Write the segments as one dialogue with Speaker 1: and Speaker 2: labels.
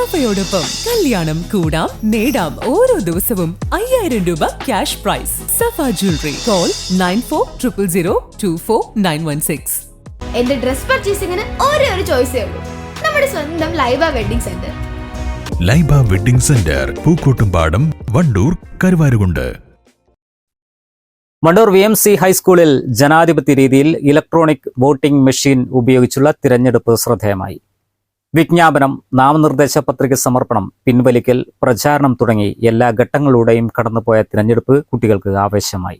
Speaker 1: സഫയോടൊപ്പം കല്യാണം കൂടാം നേടാം ഓരോ ദിവസവും അയ്യായിരം രൂപ cash prize Safa jewellery call nine four triple zero two four nine one six
Speaker 2: എന്റെ ഡ്രസ് പർച്ചേസിംഗിന് ഒരേ ഒരു ചോയ്സേ ഉള്ളൂ. നമ്മുടെ സ്വന്തം Laiba wedding centre.
Speaker 3: Laiba wedding centre Pookkottumpadam Wandoor Karuvarakundu.
Speaker 4: Mandoor V M C ഹൈസ്കൂളിൽ ജനാധിപത്യ രീതിയിൽ ഇലക്ട്രോണിക് വോട്ടിംഗ് മെഷീൻ ഉപയോഗിച്ചുള്ള തിരഞ്ഞെടുപ്പ് ശ്രദ്ധേയമായി. വിജ്ഞാപനം നാമനിർദ്ദേശ പത്രിക സമർപ്പണം പിൻവലിക്കൽ പ്രചാരണം തുടങ്ങി എല്ലാ ഘട്ടങ്ങളിലൂടെയും കടന്നുപോയ തിരഞ്ഞെടുപ്പ് കുട്ടികൾക്ക് ആവേശമായി.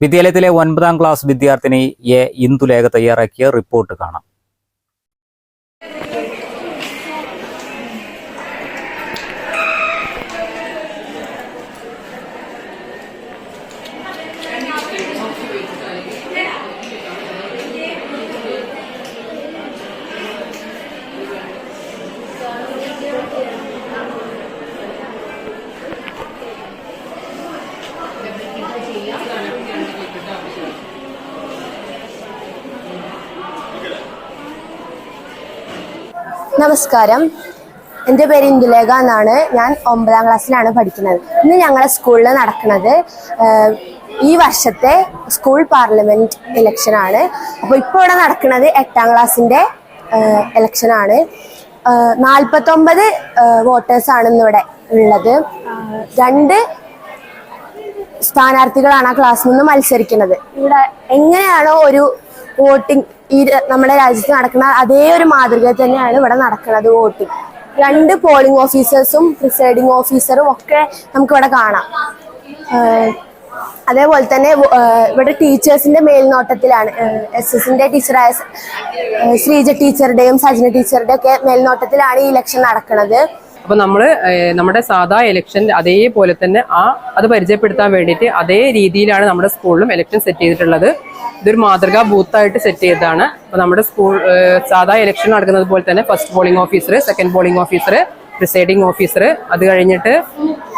Speaker 4: വിദ്യാലയത്തിലെ ഒൻപതാം ക്ലാസ് വിദ്യാർത്ഥിനി എ ഇന്ദുലേഖ തയ്യാറാക്കിയ റിപ്പോർട്ട് കാണാം.
Speaker 5: നമസ്കാരം. എന്റെ പേര് ഇന്ദുലേഖ എന്നാണ്. ഞാൻ ഒമ്പതാം ക്ലാസ്സിലാണ് പഠിക്കുന്നത്. ഇന്ന് ഞങ്ങളുടെ സ്കൂളിൽ നടക്കുന്നത് ഈ വർഷത്തെ സ്കൂൾ പാർലമെന്റ് ഇലക്ഷനാണ് അപ്പോൾ ഇപ്പോൾ ഇവിടെ നടക്കുന്നത് എട്ടാം ക്ലാസ്സിന്റെ ഇലക്ഷനാണ് നാൽപ്പത്തൊമ്പത് വോട്ടേഴ്സാണ് ഇന്നിവിടെ ഉള്ളത്. രണ്ട് സ്ഥാനാർത്ഥികളാണ് ആ ക്ലാസ്സിൽ നിന്ന് മത്സരിക്കുന്നത്. ഇവിടെ എങ്ങനെയാണോ ഒരു വോട്ടിംഗ് ഈ നമ്മുടെ രാജ്യത്ത് നടക്കുന്ന അതേ ഒരു മാതൃക തന്നെയാണ് ഇവിടെ നടക്കുന്നത് വോട്ടിംഗ് രണ്ട് പോളിംഗ് ഓഫീസേഴ്സും പ്രിസൈഡിംഗ് ഓഫീസറും ഒക്കെ നമുക്ക് ഇവിടെ കാണാം അതേപോലെ തന്നെ ഇവിടെ ടീച്ചേഴ്സിന്റെ മേൽനോട്ടത്തിലാണ്. എസ് എസിന്റെ ടീച്ചറായ ശ്രീജ ടീച്ചറുടെയും സജന ടീച്ചറുടെയും ഒക്കെ മേൽനോട്ടത്തിലാണ് ഈ ഇലക്ഷൻ നടക്കുന്നത്.
Speaker 6: അപ്പൊ നമ്മൾ നമ്മുടെ സാധാ ഇലക്ഷൻ അതേപോലെ തന്നെ ആ അത് പരിചയപ്പെടുത്താൻ വേണ്ടിയിട്ട് അതേ രീതിയിലാണ് നമ്മുടെ സ്കൂളിലും ഇലക്ഷൻ സെറ്റ് ചെയ്തിട്ടുള്ളത്. ഇതൊരു മാതൃകാ ബൂത്തായിട്ട് സെറ്റ് ചെയ്തതാണ്. അപ്പൊ നമ്മുടെ സ്കൂൾ സാധാ ഇലക്ഷൻ നടക്കുന്നത് പോലെ തന്നെ first polling officer second polling officer presiding officer അത് കഴിഞ്ഞിട്ട്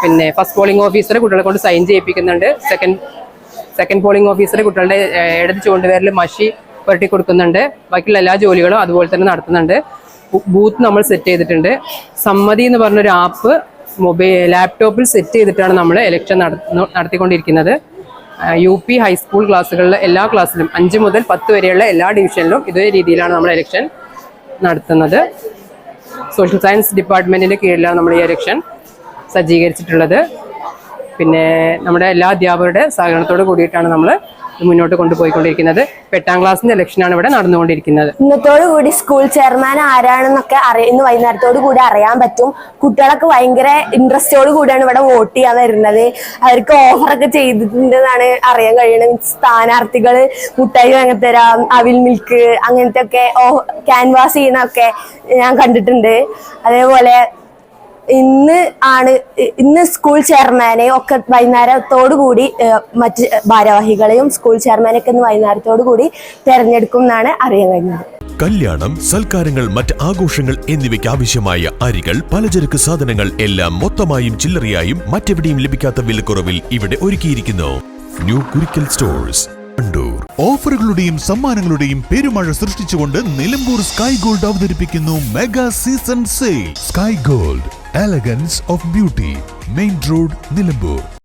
Speaker 6: പിന്നെ ഫസ്റ്റ് പോളിംഗ് ഓഫീസർ കുട്ടികളെ കൊണ്ട് സൈൻ ചെയ്യിപ്പിക്കുന്നുണ്ട്. സെക്കൻഡ് സെക്കൻഡ് പോളിംഗ് ഓഫീസർ കുട്ടികളുടെ ഇടത് ചൂണ്ടുപേരിൽ മഷി പുരട്ടി കൊടുക്കുന്നുണ്ട്. ബാക്കിയുള്ള എല്ലാ ജോലികളും അതുപോലെ തന്നെ നടത്തുന്നുണ്ട്. ബൂത്ത് നമ്മൾ സെറ്റ് ചെയ്തിട്ടുണ്ട്. സമ്മതി എന്ന് പറഞ്ഞൊരു ആപ്പ് മൊബൈൽ ലാപ്ടോപ്പിൽ സെറ്റ് ചെയ്തിട്ടാണ് നമ്മൾ ഇലക്ഷൻ നടത്തിക്കൊണ്ടിരിക്കുന്നത്. യു പി ഹൈസ്കൂൾ ക്ലാസ്സുകളിലെ എല്ലാ ക്ലാസ്സിലും അഞ്ച് മുതൽ പത്ത് വരെയുള്ള എല്ലാ ഡിവിഷനിലും ഇതേ രീതിയിലാണ് നമ്മൾ ഇലക്ഷൻ നടത്തുന്നത്. സോഷ്യൽ സയൻസ് ഡിപ്പാർട്ട്മെന്റിന്റെ കീഴിലാണ് നമ്മൾ ഈ ഇലക്ഷൻ സജ്ജീകരിച്ചിട്ടുള്ളത്. പിന്നെ നമ്മുടെ എല്ലാ അധ്യാപകരുടെ സഹകരണത്തോട് കൂടിയിട്ടാണ് നമ്മൾ മുന്നോട്ട് കൊണ്ടുപോയിക്കൊണ്ടിരിക്കുന്നത്. എട്ടാം ക്ലാസ്സിന്റെ ഇലക്ഷനാണ് ഇവിടെ നടന്നുകൊണ്ടിരിക്കുന്നത്.
Speaker 5: കൂടി സ്കൂൾ ചെയർമാൻ ആരാണെന്നൊക്കെ ഇന്ന് വൈകുന്നേരത്തോടു കൂടി അറിയാൻ പറ്റും. കുട്ടികളൊക്കെ ഭയങ്കര ഇൻട്രസ്റ്റോട് കൂടിയാണ് ഇവിടെ വോട്ട് ചെയ്യാൻ വരുന്നത്. അവർക്ക് ഓഫറൊക്കെ ചെയ്തിട്ടുണ്ടെന്നാണ് അറിയാൻ കഴിയുന്നത്. സ്ഥാനാർത്ഥികൾ മുട്ടായി വാങ്ങിത്തരാം അവിൽ മിൽക്ക് അങ്ങനത്തെ ഒക്കെ ക്യാൻവാസ് ചെയ്യുന്നൊക്കെ ഞാൻ കണ്ടിട്ടുണ്ട്. അതേപോലെ ഇന്ന് ആണ് ഇന്ന് സ്കൂൾ ചെയർമാനെ ഒക്കെ വൈകുന്നേരത്തോടു കൂടി മറ്റ് ഭാരവാഹികളെയും സ്കൂൾ ചെയർമാനൊക്കെ ഇന്ന് വൈകുന്നേരത്തോടു കൂടി തെരഞ്ഞെടുക്കും എന്നാണ് അറിയാൻ കഴിഞ്ഞത്.
Speaker 3: കല്യാണം സൽക്കാരങ്ങൾ മറ്റ് ആഘോഷങ്ങൾ എന്നിവയ്ക്ക് ആവശ്യമായ അരികൾ പലചരക്ക് സാധനങ്ങൾ എല്ലാം മൊത്തമായും ചില്ലറയായും മറ്റെവിടെയും ലഭിക്കാത്ത വിലക്കുറവിൽ ഇവിടെ ഒരുക്കിയിരിക്കുന്നു. ന്യൂ കുരിക്കൽ സ്റ്റോഴ്സ് കണ്ടൂർ
Speaker 7: ഓഫറുകളുടെയും സമ്മാനങ്ങളുടെയും പെരുമഴ സൃഷ്ടിച്ചുകൊണ്ട് നിലമ്പൂർ സ്കൈ ഗോൾഡ് അവതരിപ്പിക്കുന്നു mega season sale. Sky gold elegance of beauty main road Nilambur.